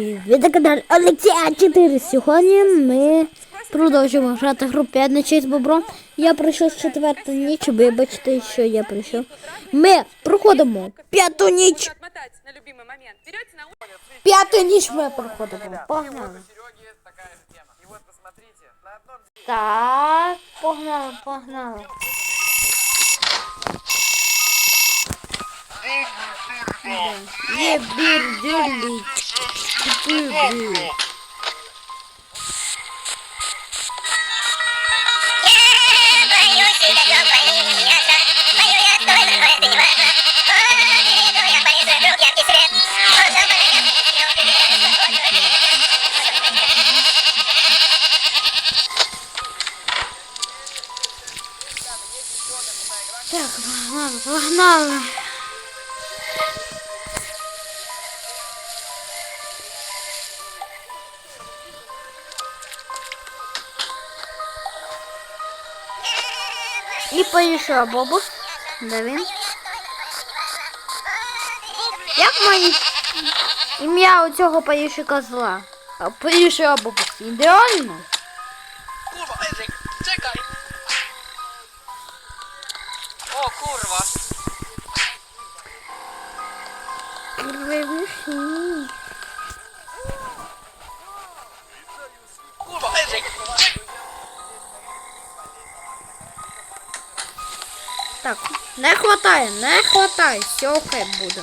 Ви на каналі Олексія 4. Сьогодні ми продовжуємо грати гру 5 ночей з бобром. Я пройшов четверту ніч, вибачте, що я прийшов. Ми проходимо п'яту ніч. П'яту ніч ми проходимо. Погнали. Так, погнали, погнали. Є бірдюлі. Бірдюлі. Боюсь, и готов бояться. Бою я стойно, но это не важно. О, иду я по лесу, вдруг яркий свет. Он там Так, погнали, погнали. І поїшов бобус. Де він? Як моє ім'я у цього поїши козла? А поїши бобус. Ідеально? Kurwa, Edek, czekaj! O kurwa! Ревішні. Так, не хватає, не хватає. Все хеп буде.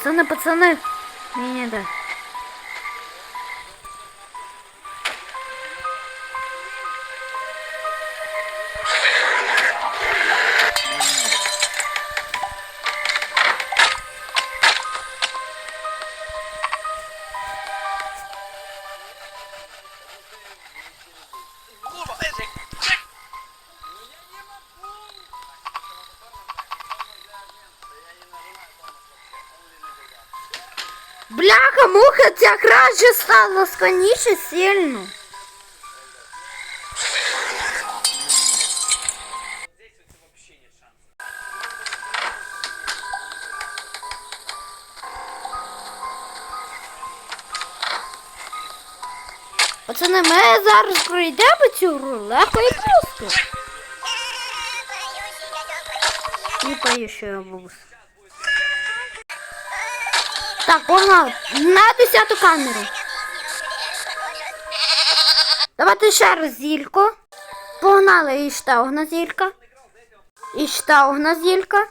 Пацаны, пацаны. Не, не, да. Бляха, муха, ця краще стала складніше сильно. Пацани, ми зараз пройдемо цю гру легко і просто. Не боюсь, що я бус. Так, погнали. На десяту камеру. Давайте ще раз зільку. Погнали і штаугна зілька. І штаугна зілька.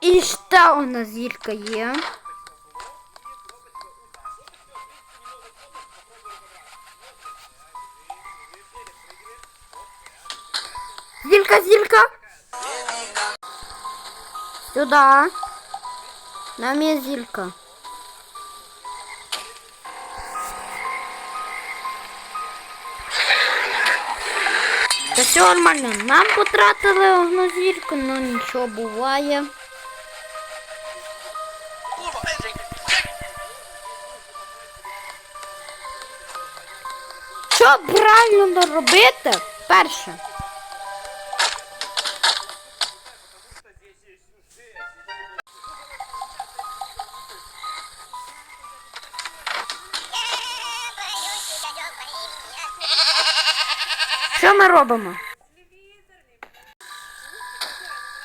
І штаугна зілька є. Зілька, зілька. Сюда. Нам є зілька. Та все нормально. Нам потратили одну зільку, ну нічого буває. Що правильно робити? Перше. Що ми робимо?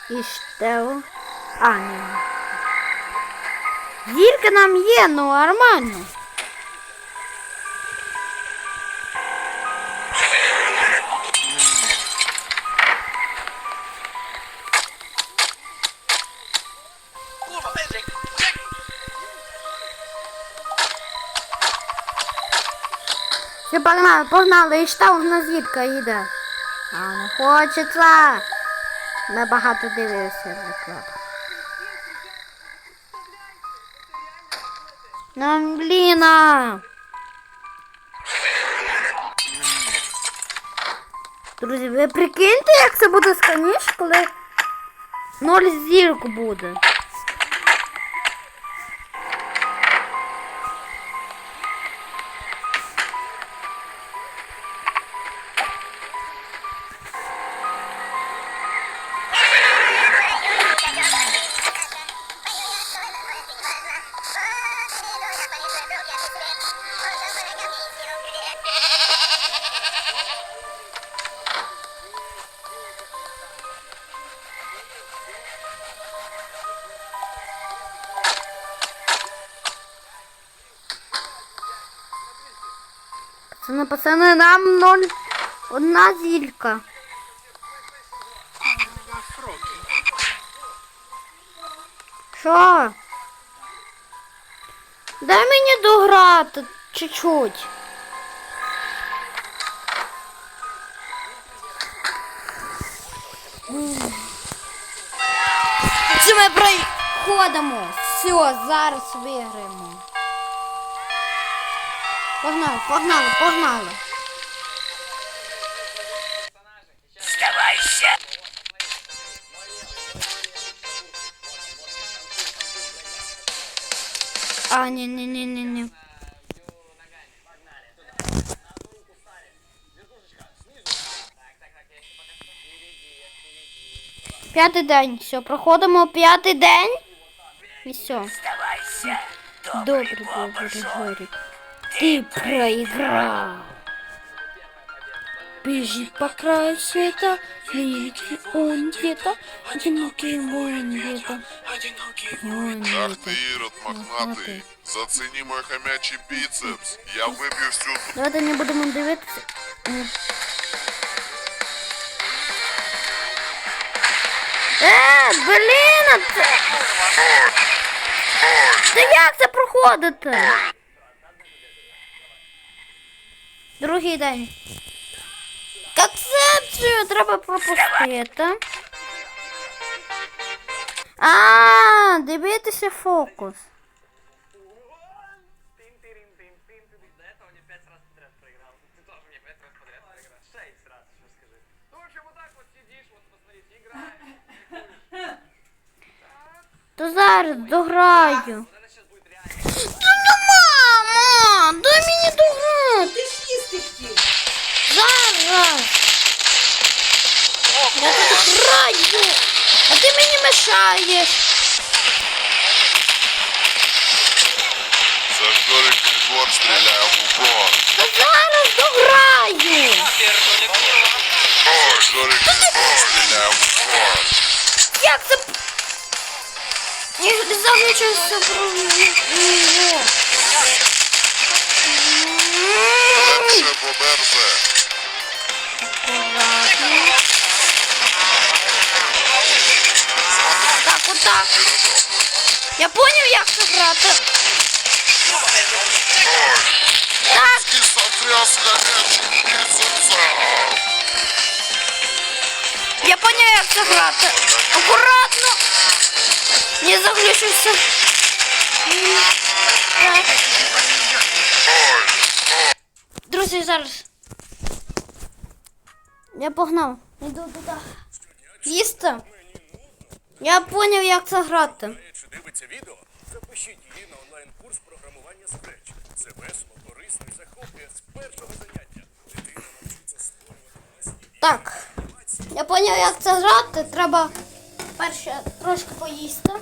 І що? А, ні. Зірка нам є, ну нормально. Все, погнали, погнали, і штаб на зірка їде. А не хочеться. Ми багато дивилися реклам. Нам бліна. Друзі, ви прикиньте, як це буде складніше, коли ноль зірку буде. Пацани, пацани, нам ноль одна зілька. Що? Дай мені дограти чуть-чуть. Це ми проходимо. Все, зараз виграємо. Погнали, погнали, погнали. Сдавайся. А, ні, ні, ні, ні, ні. П'ятий день. Все, проходимо п'ятий день. І все. Добре, добре, Григорик. Ты проиграл. Бежит по краю света, видите, он где-то, одинокий воин где-то. Воин Ах где-то. ты, Ирод мохнатый, зацени мой хомячий бицепс. Я выбью всю Давайте не будемо дивитися. М. Е, блін, а це... Та як це проходити? Другий день. Концепцію треба пропустити. А, дивитися фокус. До этого мне Хотів. Зараз. Я тут граю. А ти мені мешаєш. За Жориком двор стреляю в упор. Та зараз дограю. Двор в упор. Як це? Я не залишився про нього. Лепше поберзе. Аккуратно. Так, отак. Я поняв, як це грати. Так, я поняв, як це грати. Акуратно. Не заглючився. Зараз. Я погнав. Іду туди. Їсти. Я поняв, як це грати. Чи дивиться відео? Запишіть її на онлайн-курс програмування Scratch. Це весело, корисно і захоплює з першого заняття. Дитина навчиться створювати власні Так. Я поняв, як це грати. Треба перше трошки поїсти.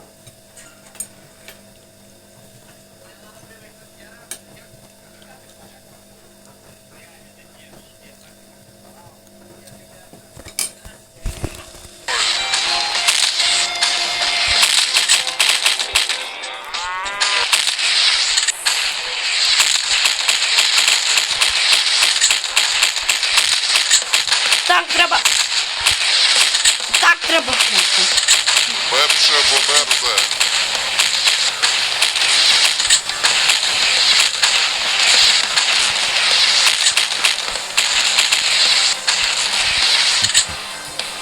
Так треба. Так треба бути. Перше померне.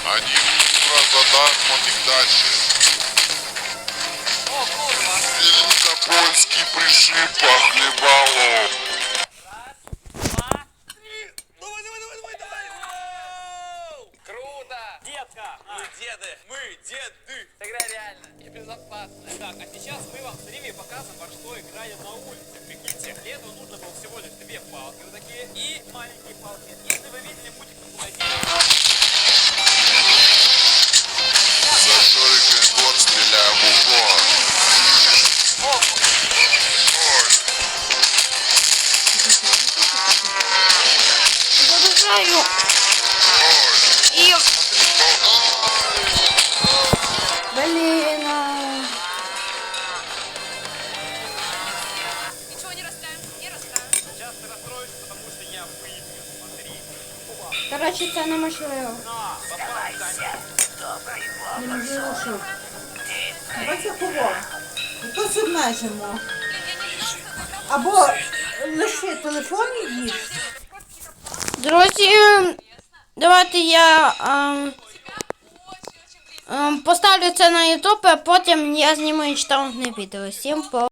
Они кура задармо нігдачі. О, курва. Великопольський пришипа хлебалом. Игра реально и безопасная. Так, а сейчас мы вам с Риви покажем, во что играют на улице. Прикиньте, Леду нужно было всего лишь две палки вот такие и маленькие палки. Если вы видели мультик на За год стреляю в упор. Ой. Коротше, це неможливо. На, попал, Таня. Неможливо що. Давайте кого? Якось обмежимо. Або лише телефон їж. Друзі, давайте я ем, ем, поставлю це на YouTube, а потім я зніму інштаунтне відео. Всім по.